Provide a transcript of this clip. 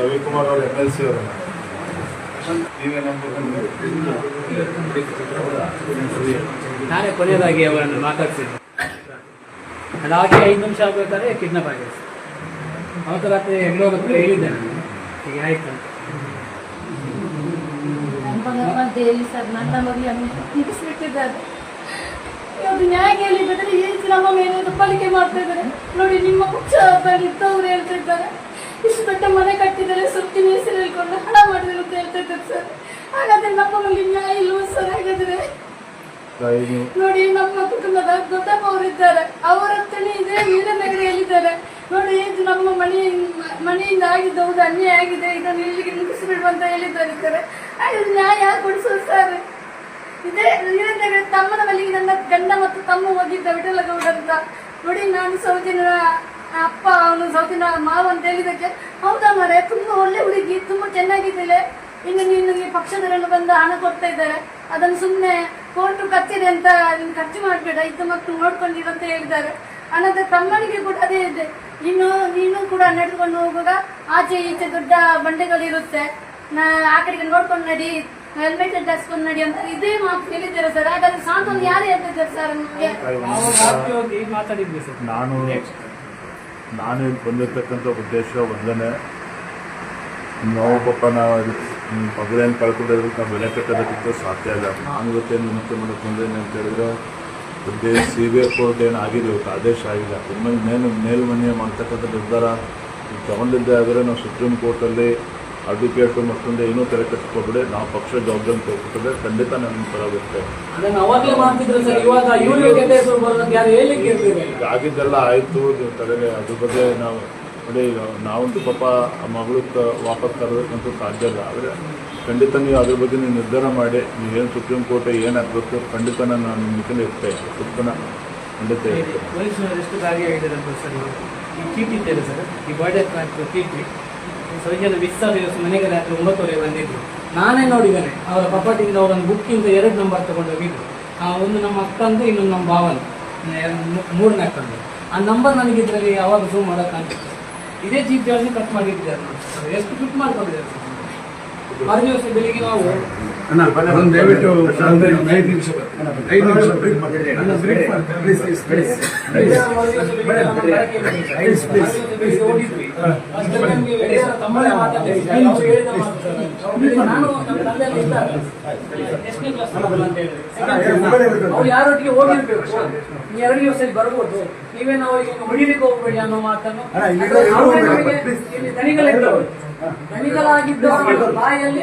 ರವಿಕುಮಾರ್ ಅವರು M L C ಅವರು ನಾನೇ ಕೊನೆಯದಾಗಿ ಅವರನ್ನು ಮಾತಾಡ್ಸಿದ್ದೆ ಅದಾಗಿ ಐದು ನಿಮಿಷ ಆಗ್ಬೇಕಾದ್ರೆ ಕಿಡ್ನಾಪ್ ಆಗಿದೆ ಅವತ್ತು ರಾತ್ರಿ ಎಲ್ಲೋ ಹತ್ರ ಹೇಳಿದ್ದೆ ನಾನು ಹೀಗೆ ಆಯ್ತು ಅಂತ ಮಗ ಹೇಳಿ ಸರ್ ನನ್ನ ಮಗಳನ್ನು ನಿಲ್ಲಿಸ್ಬಿಟ್ಟಿದ್ದಾರೆ ಅದು ನ್ಯಾಯ ಹೇಳಿದ್ರೆ ಈಚೆ ನಮ್ಮ ಮೇಲೆ ದಬ್ಬಾಳಿಕೆ ಮಾಡ್ತಾ ಇದ್ದಾರೆ. ನೋಡಿ ನಿಮ್ಮ ಪಕ್ಷದಲ್ಲಿ ಇದ್ದವ್ರು ಹೇಳ್ತಾ ಇದ್ದಾರೆ. ಇಷ್ಟು ದೊಡ್ಡ ಮನೆ ಕಟ್ಟಿದ್ದಾರೆ ಸುತ್ತಿನ ಹೆಸರು ಹೇಳ್ಕೊಂಡು ಹಣ ಮಾಡಿದ್ರು ಅಂತ ಹೇಳ್ತಾ ಇದ್ದಾರೆ ಸರ್. ಹಾಗಾದ್ರೆ ನಮ್ಮಲ್ಲಿ ನ್ಯಾಯ ಇಲ್ವ ಸರ್? ಹಾಗಾದ್ರೆ? ನೋಡಿ ನಮ್ಮ ಕುಟುಂಬದ ದೊಡ್ಡಪ್ಪವರು ಇದ್ದಾರೆ. ಅವರ ಹತ್ರನೇ ಇದೆ ವೀರನಗರ ಹೇಳಿದ್ದಾರೆ ನೋಡಿ ಇದು ನಮ್ಮ ಮನೆ ಮನೆಯಿಂದ ಆಗಿದ್ದ ಹೌದು ಅನ್ಯಾಯ ಆಗಿದೆ. ಇದನ್ನು ಇಲ್ಲಿಗೆ ನಿಲ್ಲಿಸಿಬಿಡು ಅಂತ ಹೇಳಿದ್ದಾರೆ ಸರ್. ಹಾಗಾದ್ರೆ ನ್ಯಾಯ ಕೊಡಿಸೋದು ಸರ್? ಇದೇ ತಮ್ಮನ ಬಳಿಗೆ ನನ್ನ ಗಂಡ ಮತ್ತು ತಮ್ಮ ಹೋಗಿದ್ದ ವಿಠಲಗೌಡ ಅಂತ ನೋಡಿ ನಾನು ಸೌಜನ್ಯ ಅಪ್ಪ, ಅವನು ಸೌಜನ್ಯ ಮಾವ ಅಂತ ಹೇಳಿದಕ್ಕೆ ಹೌದಾ ಮರೆ, ತುಂಬಾ ಒಳ್ಳೆ ಹುಡುಗಿ, ತುಂಬಾ ಚೆನ್ನಾಗಿದ್ದಾಳೆ. ಇನ್ನು ನೀನು ಈ ಪಕ್ಷದವರೆಲ್ಲ ಬಂದು ಹಣ ಕೊಡ್ತಾ ಇದ್ದಾರೆ. ಅದನ್ನು ಸುಮ್ಮನೆ ಕೋರ್ಟು ಕತ್ತಿದೆ ಅಂತ ನೀನು ಖರ್ಚು ಮಾಡಬೇಡ, ಇದ್ದ ಮಕ್ಕಳು ನೋಡ್ಕೊಂಡಿರು ಅಂತ ಹೇಳಿದ್ದಾರೆ. ಅನಂತರ ತಮ್ಮನಿಗೆ ಕೂಡ ಅದೇ ಇದೆ. ಇನ್ನು ನೀನು ಕೂಡ ನಡೆದುಕೊಂಡು ಹೋಗುವಾಗ ಆಚೆ ಈಚೆ ದೊಡ್ಡ ಬಂಡೆಗಳಿರುತ್ತೆ. ಆ ಕಡೆಗೆ ನೋಡ್ಕೊಂಡು ನಡಿ. ಹೆಲ್ಮೆಟ್ ಧರಿಸ್ಕೊಂಡು ನಡಿ ಅಂತ ಇದೇ ಮಾತು ಹೇಳಿದ್ದೀರ ಸರ್. ಹಾಗಾದ್ರೆ ಸಾಂತ್ವನ ಯಾರು ಹೇಳ್ತಿದ್ದಾರೆ ಸರ್ ನಿಮಗೆ? ಮಾತಾಡಿದ್ವಿ ಸರ್. ನಾನು ನಾನು ಇಲ್ಲಿ ಬಂದಿರ್ತಕ್ಕಂಥ ಉದ್ದೇಶ ಒಂದನೇ ನಾವು ಪಾಪ ನಾವು ಮಗಳೇನು ಕಳ್ಕೊಂಡಿರೋದಕ್ಕೆ ನಾವು ಬೆಲೆ ಕಟ್ಟೋದಕ್ಕಿಂತ ಸಾಧ್ಯ ಇಲ್ಲ. ನಾನು ಇವತ್ತೇನು ವಿನಂತಿ ಮಾಡಕ್ಕೆ ಬಂದೇನೆ ಅಂತ ಹೇಳಿದ್ರೆ ಉದ್ದೇಶ ಸಿ ಬಿ ಐ ಕೋರ್ಟ್ ಏನು ಆಗಿದೆ ಇವತ್ತು ಆದೇಶ ಆಗಿಲ್ಲ ಇನ್ಮೇಲೆ ಮೇಲು ಮೇಲ್ಮನೆ ಮಾಡ್ತಕ್ಕಂಥ ನಿರ್ಧಾರ ತಗೊಂಡಿದ್ದೆ ಆದರೆ ನಾವು ಸುಪ್ರೀಂ ಕೋರ್ಟಲ್ಲಿ ಅಡ್ವೊಕೇಟು ಮತ್ತೊಂದು ಏನೂ ತಲೆ ಕಟ್ಟಿಸ್ಕೊಬಿಡಿ ನಾವು ಪಕ್ಷ ಜವಾಬ್ದಾರಿ ತೋರಿಸ್ತದೆ ಖಂಡಿತ ನನ್ನ ಪರ ಈಗ ಆಗಿದ್ದೆಲ್ಲ ಆಯಿತು ತಲೆಗೆ ಅದ್ರ ಬಗ್ಗೆ ನಾವು ನೋಡಿ ನಾವಂತೂ ಪಾಪ ಆ ಮಗಳು ವಾಪಸ್ ತರಬೇಕಂತೂ ಸಾಧ್ಯ ಇಲ್ಲ. ಆದರೆ ಖಂಡಿತ ನೀವು ಅದ್ರ ಬಗ್ಗೆ ನೀವು ನಿರ್ಧಾರ ಮಾಡಿ ನೀವೇನು ಸುಪ್ರೀಂ ಕೋರ್ಟ್ ಏನು ಆಗಬೇಕು ಖಂಡಿತ ನಾನು ನಿಮ್ಮ ಮಿತಿಲಿ ಇರ್ತೇನೆ. ಸುಪ್ಪನ ಖಂಡಿತ ಇರ್ತೇನೆ. ಪೊಲೀಸ್ನವರು ವಿಸ್ತಾರ ಮನೆಗೆ ರಾತ್ರಿ ಒಂಬತ್ತುವರೆ ಬಂದಿದ್ರು. ನಾನೇ ನೋಡಿದ್ದೇನೆ ಅವರ ಪಪಾಟಿಯಿಂದ ಅವರೊಂದು ಬುಕ್ಕಿಂದ ಎರಡು ನಂಬರ್ ತಗೊಂಡು ಹೋಗಿದ್ರು ಆ ಒಂದು ನಮ್ಮ ಅಕ್ಕಂದು ಇನ್ನೊಂದು ನಮ್ಮ ಭಾವನ. ಮೂರನೇ ಅಕ್ಕಂದು. ಆ ನಂಬರ್ ನನಗೆ ಇದರಲ್ಲಿ ಯಾವಾಗ ಝೂಮ್ ಮಾಡೋಕ್ಕಾಗ್ತದೆ ಇದೇ ಚೀಪ್ ಜಾಸ್ತಿ ಕಟ್ ಮಾಡಿದ್ದಾರೆ. ಎಷ್ಟು ಫಿಟ್ ಮಾಡ್ಕೊಂಡಿದ್ದಾರೆ. ಮರು ದಿವಸ ಬೆಳಿಗ್ಗೆ ನಾವು ದಯವಿಟ್ಟು ಐದು ನಿಮಿಷ. ಐದು ನಿಮಿಷ ಬ್ರೇಕ್. ಅವ್ರು ಯಾರೊಟ್ಟಿಗೆ ಹೋಗಿರ್ಬೇಕು ಎರಡು ದಿವಸ ಬರ್ಬೋದು ನೀವೇನು ಅವರಿಗೆ ಹೊಡಿಲಿಕ್ಕೆ ಹೋಗ್ಬೇಡಿ ಅನ್ನೋ ಮಾತನ್ನು ಇಲ್ಲಿ ದಣಿಗಳಾಗಿದ್ದವರು ಬಾಯಲ್ಲಿ